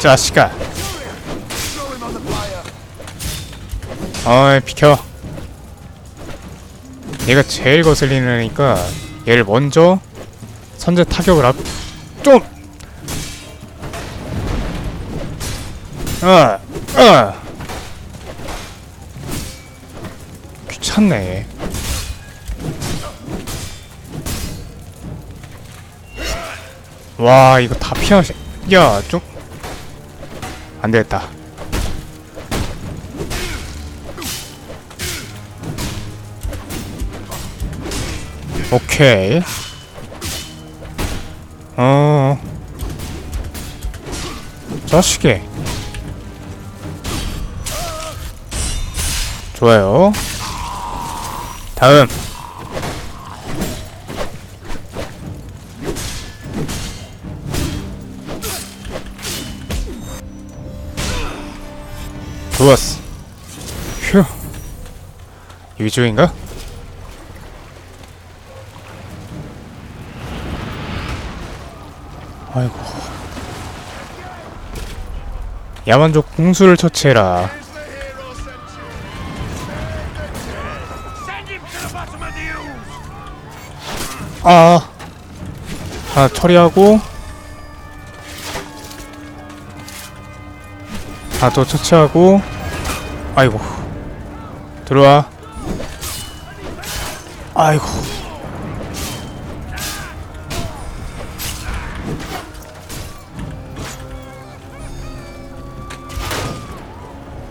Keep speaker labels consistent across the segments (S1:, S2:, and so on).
S1: 자식아 어이 비켜 얘가 제일 거슬리는 애니까 얘를 먼저 선제 타격을 앞 좀! 어! 어! 귀찮네 와 이거 다 피하시 야 좀 안되겠다. 오케이. 어. 자식이 좋아요. 다음 좋았어. 휴. 여기 쪽인가? 아이고. 야만족 공수를 처치해라. 아, 아 처리하고 아또 처치하고. 아이고. 들어와. 아이고.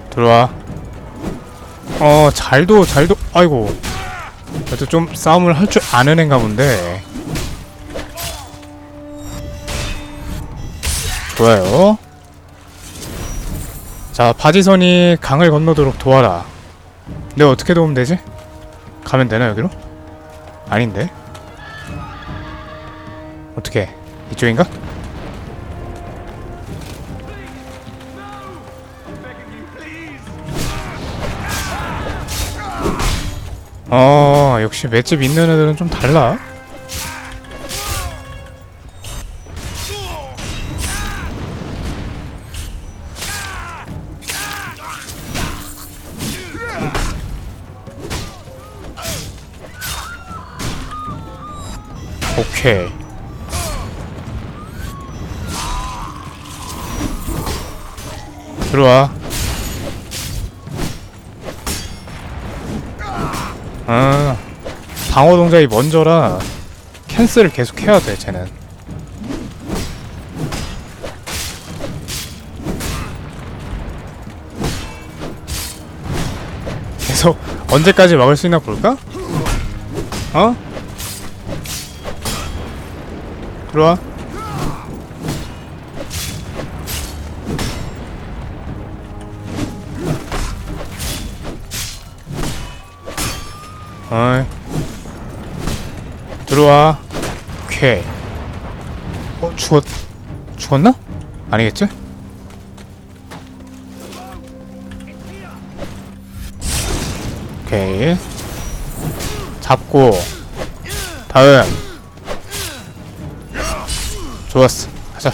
S1: 들어와. 어 잘도 잘도. 아이고. 그래도 좀 싸움을 할 줄 아는 애인가 본데. 좋아요 자 바지선이 강을 건너도록 도와라 내가 어떻게 도우면 되지? 가면 되나 여기로? 아닌데 어떻게 이쪽인가? 어 역시 맷집 있는 애들은 좀 달라 오케이 들어와 아 방어 동작이 먼저라 캔슬을 계속 해야 돼 쟤는 계속 언제까지 막을 수 있나 볼까? 어? 들어와. 어이. 들어와. 오케이. 어 죽었 죽었나? 아니겠지? 오케이. 잡고. 다음 좋았어. 가자.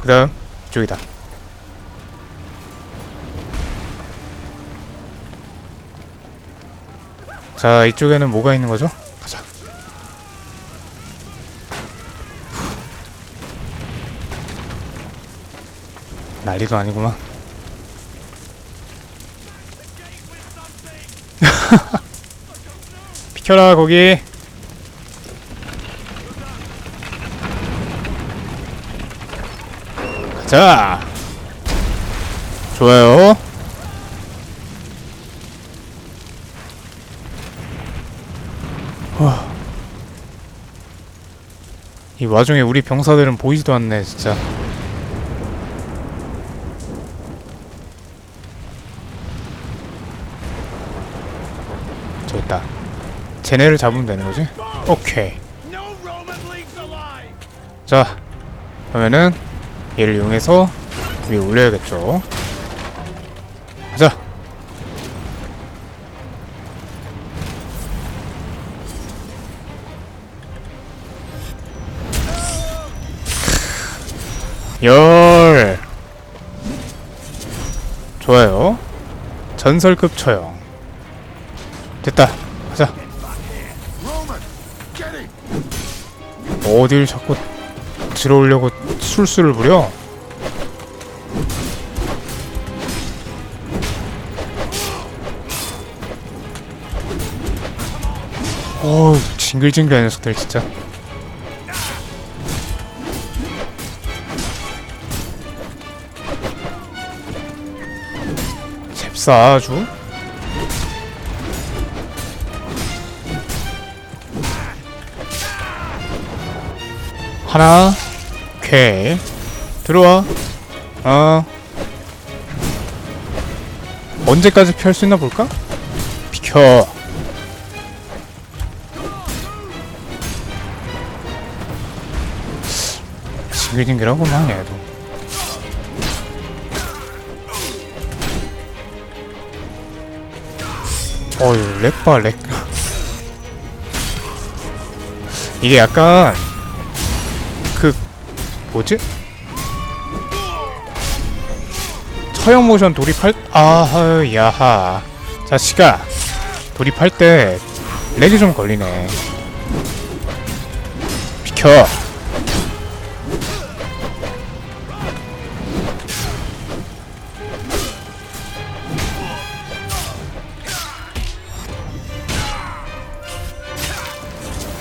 S1: 그 다음 이쪽이다. 자 이쪽에는 뭐가 있는 거죠? 가자. 난리도 아니구만. 비켜라 거기 자 좋아요. 와. 이 와중에 우리 병사들은 보이지도 않네 진짜. 저 있다. 쟤네를 잡으면 되는 거지? 오케이. 자 그러면은 얘를 이용해서 위에 올려야겠죠. 가자. 열. 좋아요. 전설급 처형. 됐다. 가자. 어딜 자꾸 들어오려고 술수를 부려. 어우 징글징글한 녀석들 진짜. 잽싸 아주. 하나 오케이. 들어와. 어. 언제까지 피할 수 있나 볼까? 비켜. 징글징글하구만 얘도. 어휴 렉봐 렉. 이게 약간 그 뭐지? 처형 모션 돌입할 아하 야하. 자식아 돌입할 때 렉이 좀 걸리네. 비켜.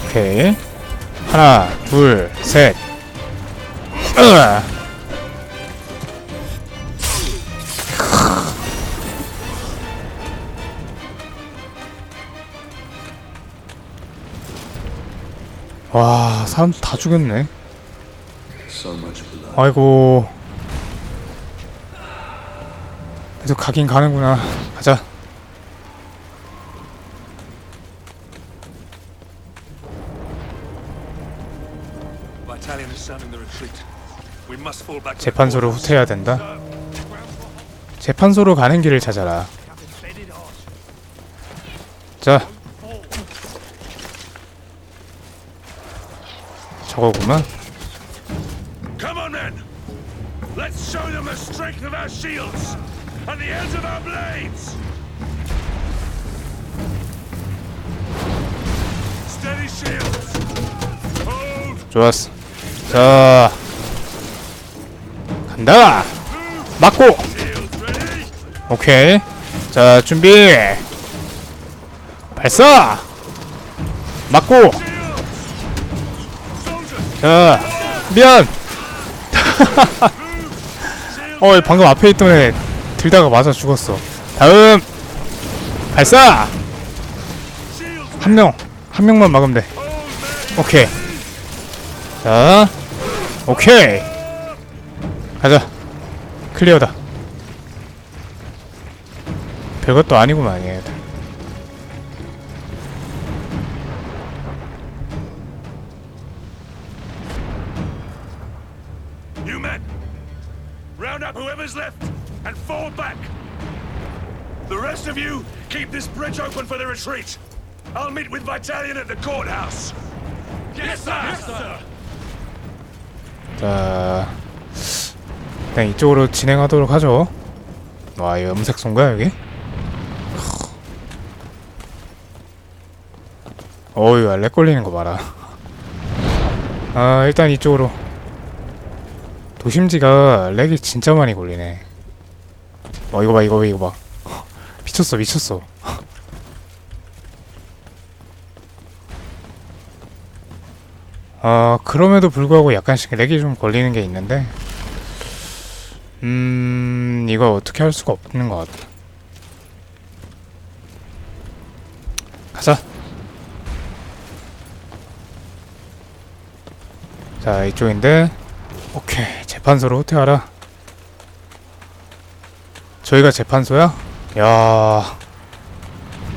S1: 오케이. 하나 둘셋. 와 사람 다 죽였네. 아이고 그래도 가긴 가는구나 가자
S2: Battalion is sounding the retreat.
S1: 재판소로. 후퇴해야 된다 재판소로 가는 길을 찾아라 자 저거구만
S2: Come on, men! Let's show them the strength of our shields and the edge of our blades. Steady shields. Hold.
S1: 좋았어 자 간다. 맞고. 오케이. 자 준비. 발사! 맞고. 자 미안. 어 방금 앞에 있던 애 들다가 맞아 죽었어. 다음. 발사. 한 명 한 명만 막으면 돼. 오케이. 자 오케이 가자 클리어다 별것도 아니구만 얘들
S2: You men, round up whoever's left and fall back. The rest of you, keep this bridge open for the retreat. I'll meet with Battalion at the courthouse. Yes, sir. Yes, sir.
S1: 자 일단 이쪽으로 진행하도록 하죠. 와 이거 음색소인가 여기? 어휴 렉 걸리는 거 봐라. 아 일단 이쪽으로. 도심지가 렉이 진짜 많이 걸리네. 어 이거 봐 이거 봐 이거 봐. 미쳤어 미쳤어. 아 그럼에도 불구하고 약간씩 렉이 좀 걸리는 게 있는데 음 이거 어떻게 할 수가 없는 것 같아. 가자. 자 이쪽인데. 오케이 재판소로 후퇴하라. 저희가 재판소야? 야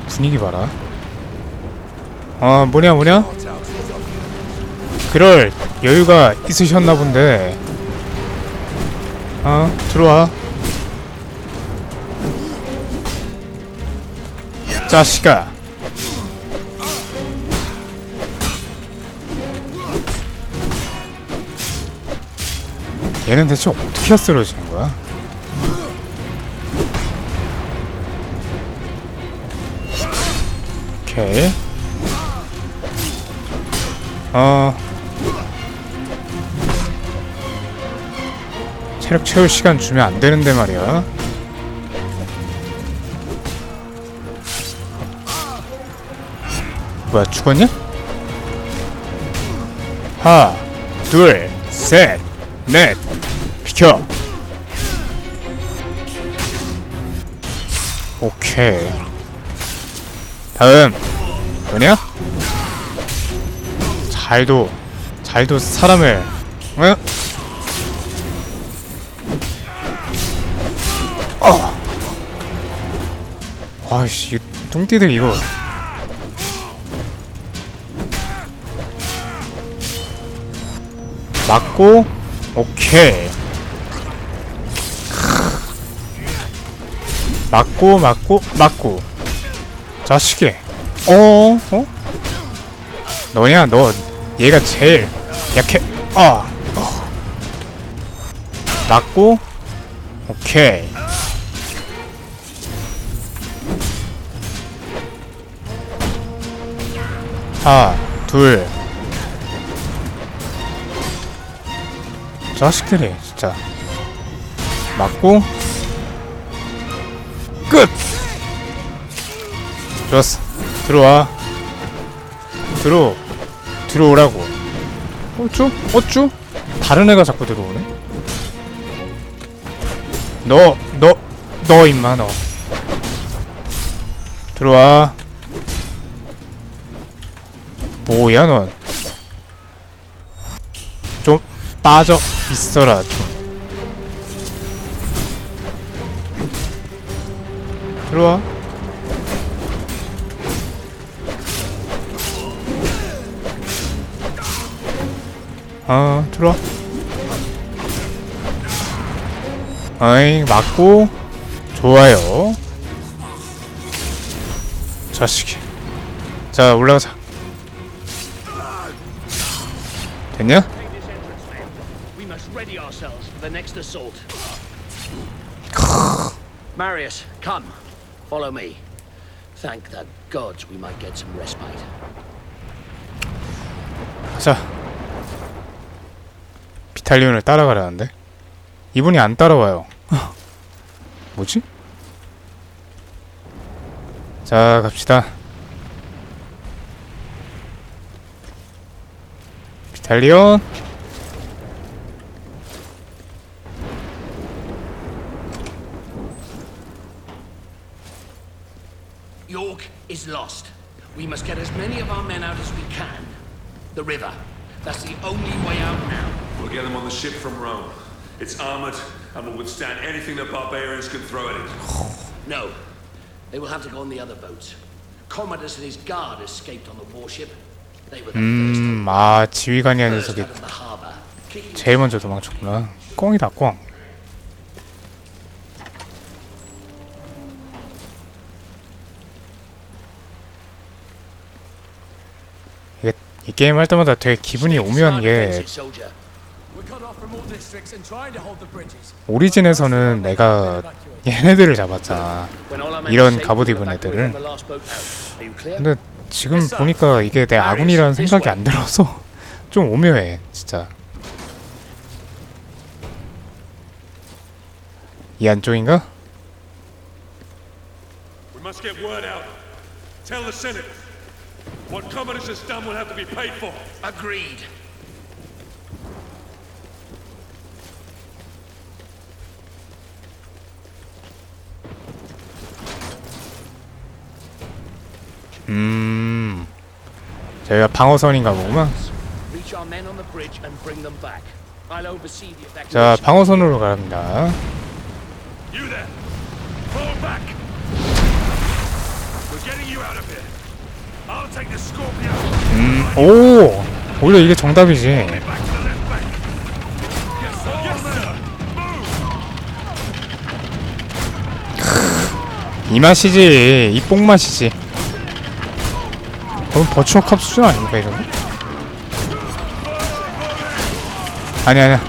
S1: 분위기 봐라. 아 뭐냐 뭐냐? 그럴 여유가 있으셨나 본데 어 들어와 자식아 얘는 대체 어떻게 쓰러지는 거야? 오케이. 어. 체력 채울 시간 주면 안 되는데 말이야. 뭐야 죽었냐? 하나, 둘, 셋, 넷, 비켜. 오케이. 다음 뭐냐? 잘도 잘도 사람을 뚱띠들 이거. 맞고 오케이. 맞고 맞고 맞고. 자식이. 어? 어? 너냐 너. 얘가 제일 약해. 아. 어. 맞고 오케이 하나 둘 자식들이 진짜. 맞고. 끝! 좋았어. 들어와. 들어 들어오라고. 어쭈? 어쭈? 다른 애가 자꾸 들어오네? 너 너 너 임마 너. 들어와 뭐야 넌? 좀 빠져 있어라 좀 들어와. 어 들어와. 어이 맞고. 좋아요. 자식이. 자 올라가자
S3: next assault. Marius, come. Follow me. Thank the gods we might get some respite.
S1: 자 비탈리온을 따라가라는데 이분이 안 따라와요 뭐지? 자 갑시다 비탈리온
S3: York is lost. We must get as many of our men out as we can. The river. That's the only way out now.
S2: We'll get them on the ship from Rome. It's armored and will withstand anything the barbarians can throw at it.
S3: No. They will have to go on the other boats. Commodus and his guard escaped on the warship.
S1: 음, 아 지휘관이란
S3: first,
S1: 녀석이 제일 먼저 도망쳤구나 꽁이다 꽁 이게 이 게임 할 때마다 되게 기분이 오묘한 게. 오리진에서는 내가 얘네들을 잡았잖아 이런 갑옷 입은
S3: clear?
S1: 근데 지금 보니까 이게 내 아군이라는 생각이 안 들어서 좀 오묘해 진짜 이 안쪽인가?
S2: We must get word out. Tell the Senate. What Commodus has done will have to be paid for.
S3: Agreed.
S1: 음 저희가 방어선인가 보구만 자. 방어선으로 갑니다
S2: You there. Fall back. We're getting you out of here. I'll take the Scorpio.
S1: 오 오히려 이게 정답이지. 이 맛이지 이 뽕맛이지 그럼 버추어 컵 수준 아닙니까 이런 거? 아니 아니야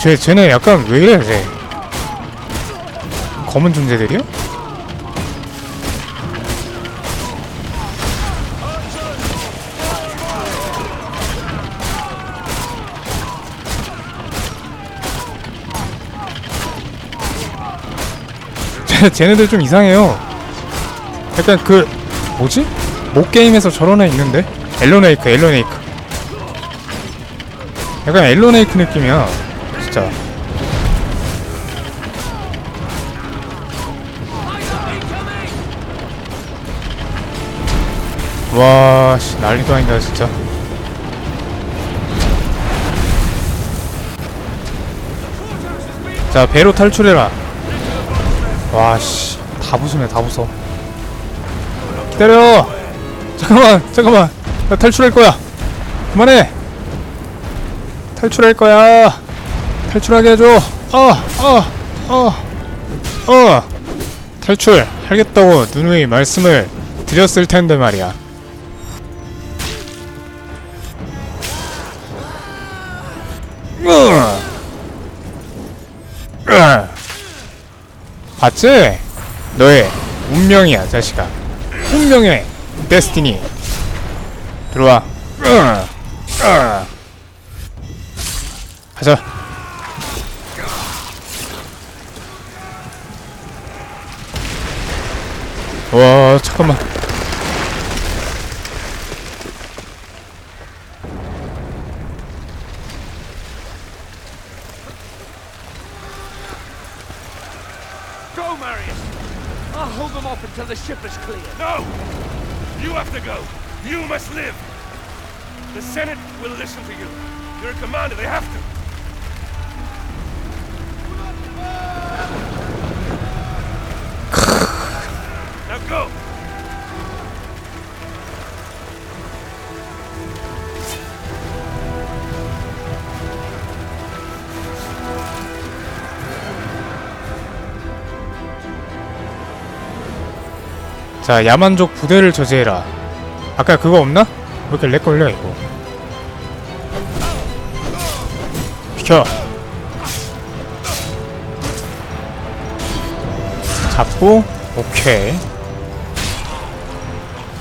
S1: 쟤 쟤네 약간 왜 이래 쟤 검은 존재들이야? 쟤- 쟤네들 좀 이상해요. 약간 그 뭐지? 목 게임에서 저런 애 있는데 엘로네이크 엘로네이크. 약간 엘로네이크 느낌이야. 진짜. 와, 씨, 난리도 아니다, 진짜. 자, 배로 탈출해라. 와, 씨, 다 부수네, 다 부숴. 기다려! 잠깐만, 잠깐만. 나 탈출할 거야. 그만해! 탈출할 거야. 탈출하게 해줘. 어, 어, 어, 어. 탈출 하겠다고 누누이 말씀을 드렸을 텐데 말이야. 봤지? 너의 운명이야, 자식아. 운명의 데스티니. 들어와. 으. 으. 가자. 와, 잠깐만.
S4: Clear.
S2: No! You have to go. You must live. The Senate will listen to you. You're a commander. They have to.
S1: 자, 야만족 부대를 저지해라. 아까 그거 없나? 왜 이렇게 렉 걸려, 이거. 비켜. 잡고, 오케이.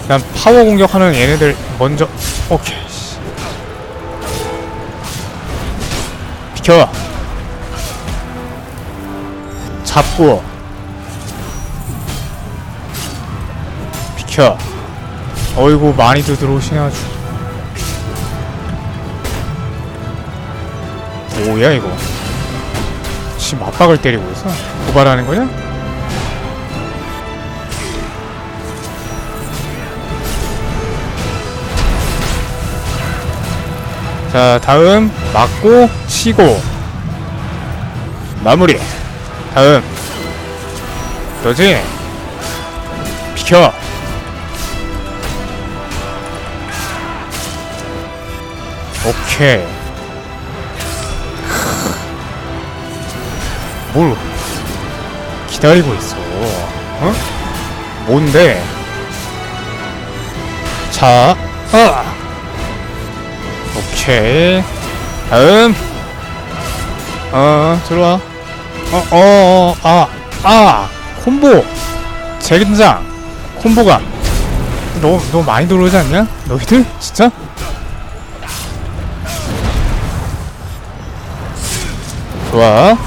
S1: 난 파워 공격하는 얘네들 먼저, 오케이. 씨. 비켜. 잡고, 어이구 많이도 들어오시네 아주. 뭐야 이거? 지금 압박을 때리고 있어? 고발하는 거냐? 자 다음 맞고 치고 마무리 다음 너지? 비켜 오케이. 뭘 기다리고 있어? 어? 뭔데? 자, 아, 오케이. 다음. 어, 들어와. 어, 어, 어, 아, 아, 콤보. 재긴장. 콤보가. 너, 너 많이 들어오지 않냐? 너희들? 진짜? 좋아.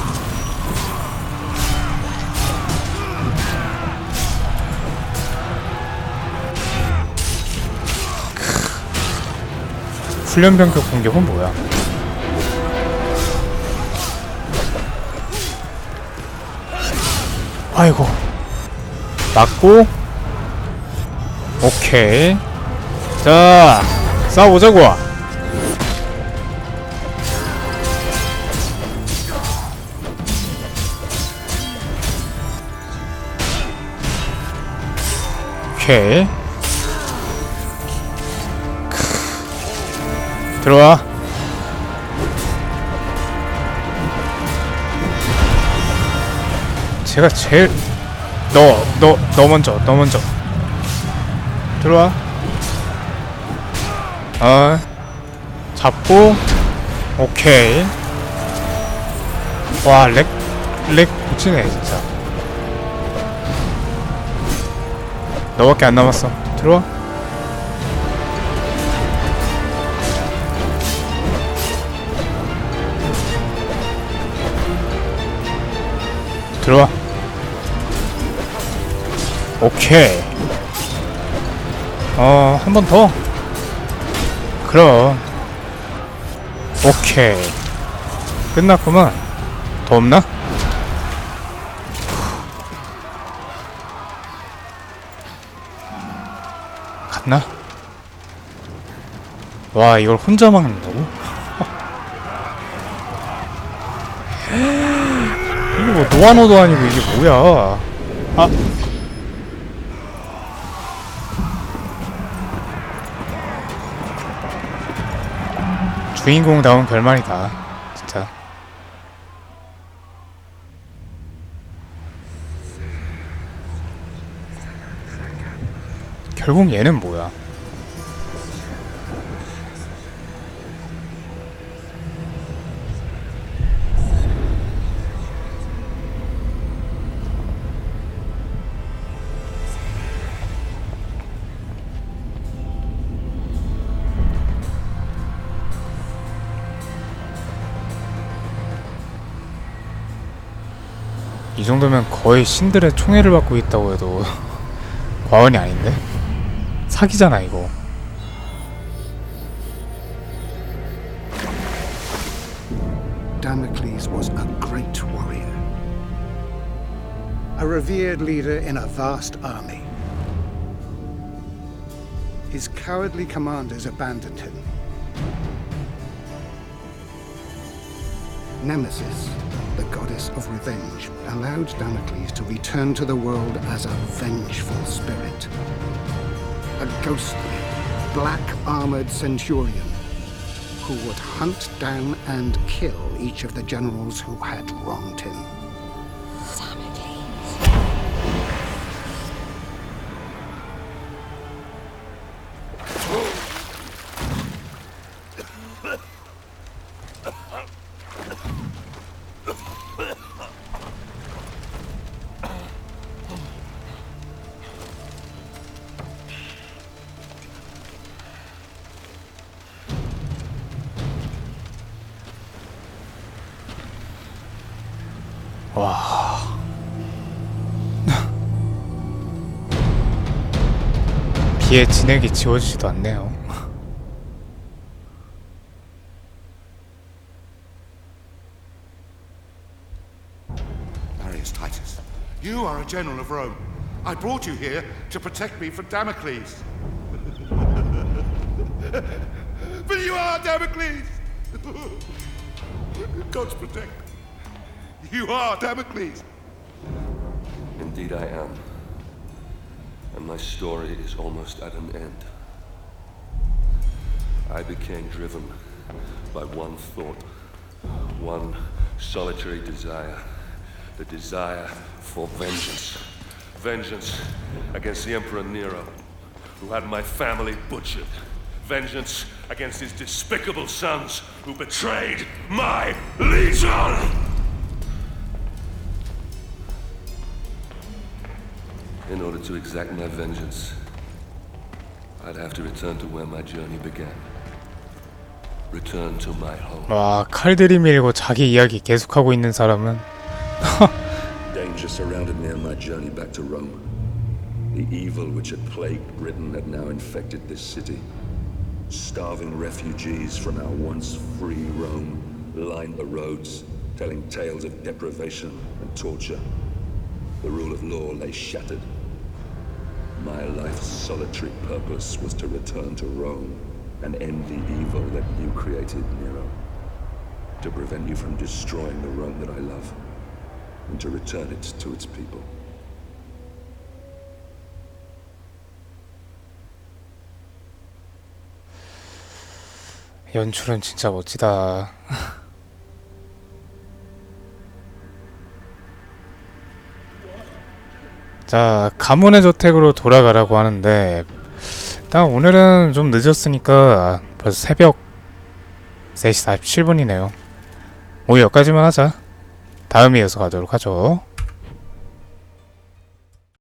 S1: 훈련 변격 공격은 뭐야? 아이고. 맞고. 오케이. 자, 싸우자고. 오케이. 크. 들어와. 제가 제일 너, 너, 너 먼저, 너 먼저. 들어와. 어. 잡고, 오케이. 와, 렉, 렉 고치네, 진짜. 너밖에 안 남았어. 들어와. 들어와. 오케이. 어, 한 번 더. 그럼. 오케이. 끝났구만. 더 없나? 갔나? 와, 이걸 혼자 막는다고? 이거 뭐 노아노도 아니고 이게 뭐야? 아. 주인공다운 결말이다. 진짜. 결국 얘는 뭐야? 이 정도면 거의 신들의 총애를 받고 있다고 해도 과언이 아닌데? 사기잖아 이거
S5: Damocles was a great warrior, a revered leader in a vast army. His cowardly commanders abandoned him. Nemesis, the goddess of revenge, allowed Damocles to return to the world as a vengeful spirit. A ghostly, black armored centurion who would hunt down and kill each of the generals who had wronged him.
S1: 비에 진액이 지워지지도 않네요
S6: Marius Titus, you are a general of Rome. I brought you here to protect me from Damocles. but you are Damocles! God's protect. You are Damocles!
S7: Indeed I am. And my story is almost at an end. I became driven by one thought, one solitary desire. The desire for vengeance. Vengeance against the Emperor Nero, who had my family butchered. Vengeance against his despicable sons, who betrayed my legion! In order to exact my vengeance, I'd have to return to where my journey began. Return to my home.
S1: 와 칼들이 밀고 자기 이야기 계속하고 있는 사람은
S7: Danger surrounded me on my journey back to Rome. The evil which had plagued Britain had now infected this city. Starving refugees from our once free Rome lined the roads, telling tales of deprivation and torture. The rule of law lay shattered. My life's solitary purpose was to return to Rome and end the evil that you created, Nero. To prevent you from destroying the Rome that I love and to return it to its people.
S1: 연출은 진짜 멋지다 자 가문의 저택으로 돌아가라고 하는데 일단 오늘은 좀 늦었으니까 벌써 새벽 3시 47분이네요 뭐 여기까지만 하자 다음에 이어서 가도록 하죠.